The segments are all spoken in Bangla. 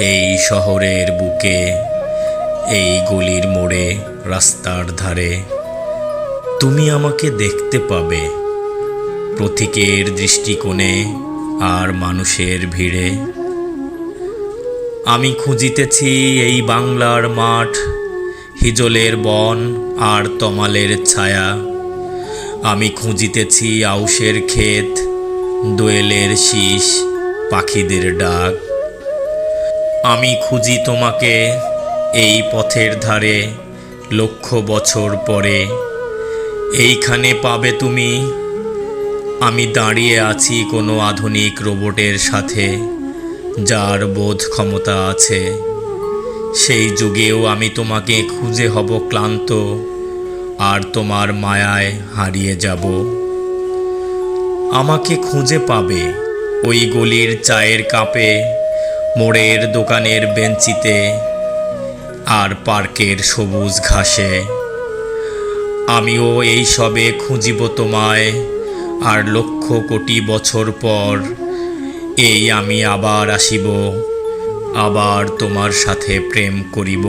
এই শহরের বুকে, এই গলির মোড়ে, রাস্তার ধারে। তুমি আমাকে দেখতে পাবে, প্রতীকের দৃষ্টিকোণে আর মানুষের ভিড়ে। আমি খুঁজিতেছি এই বাংলার মাঠ, হিজলের বন আর তমালের ছায়া। আমি খুঁজিতেছি আউশের ক্ষেত, দোয়েলের শীষ, পাখিদের ডাক। আমি খুঁজি তোমাকে এই পথের ধারে লক্ষ বছর পরে। এইখানে পাবে তুমি। আমি দাঁড়িয়ে আছি কোনো আধুনিক রোবটের সাথে, যার বোধ ক্ষমতা আছে। সেই যুগেও আমি তোমাকে খুঁজে হব ক্লান্ত, আর তোমার মায়ায় হারিয়ে যাব। আমাকে খুঁজে পাবে ওই গলির চায়ের কাপে। মোড়ের দোকানের বেঞ্চিতে আর পার্কের সবুজ ঘাসে। আমিও এই সবে খুঁজিব তোমায়, আর লক্ষ কোটি বছর পর এই আমি আবার আসিব, আবার তোমার সাথে প্রেম করিব।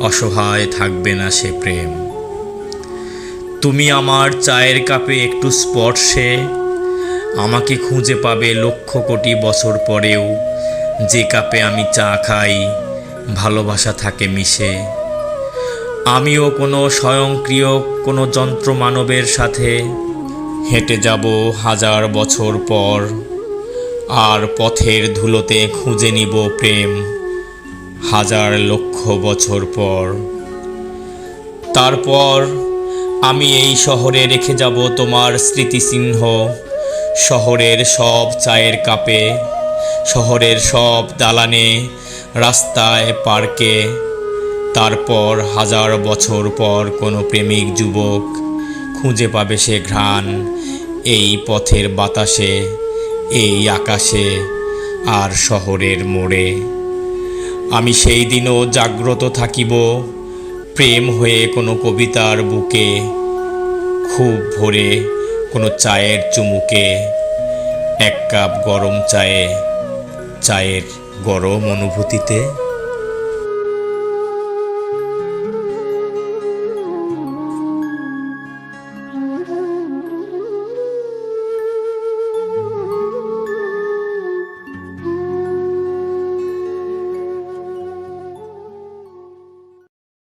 অসহায় থাকবে না সে প্রেম। তুমি আমার চায়ের কাপে একটু স্পর্শে, আমাকে খুঁজে পাবে লক্ষ কোটি বছর পরেও যে কাপে আমি চা খাই, ভালোবাসা থাকে মিশে। আমিও কোনো স্বয়ংক্রিয়, কোনো যন্ত্র মানবের সাথে হেঁটে যাব হাজার বছর পর। আর পথের ধুলোতে খুঁজে নিব প্রেম হাজার লক্ষ বছর পর। তারপর আমি এই শহরে রেখে যাব তোমার স্মৃতিচিহ্ন, শহরের সব চায়ের কাপে। শহরের সব দালানে, রাস্তায়, পার্কে। তারপর হাজার বছর পর কোনো প্রেমিক যুবক খুঁজে পাবে সে ঘ্রাণ, এই পথের বাতাসে, এই আকাশে আর শহরের মোড়ে। আমি সেই দিনও জাগ্রত থাকিব, প্রেম হয়ে কোনো কবিতার বুকে, খুব ভোরে কোনো চায়ের চুমুকে, এক কাপ গরম চায়ে। চায়ের গরম অনুভূতিতে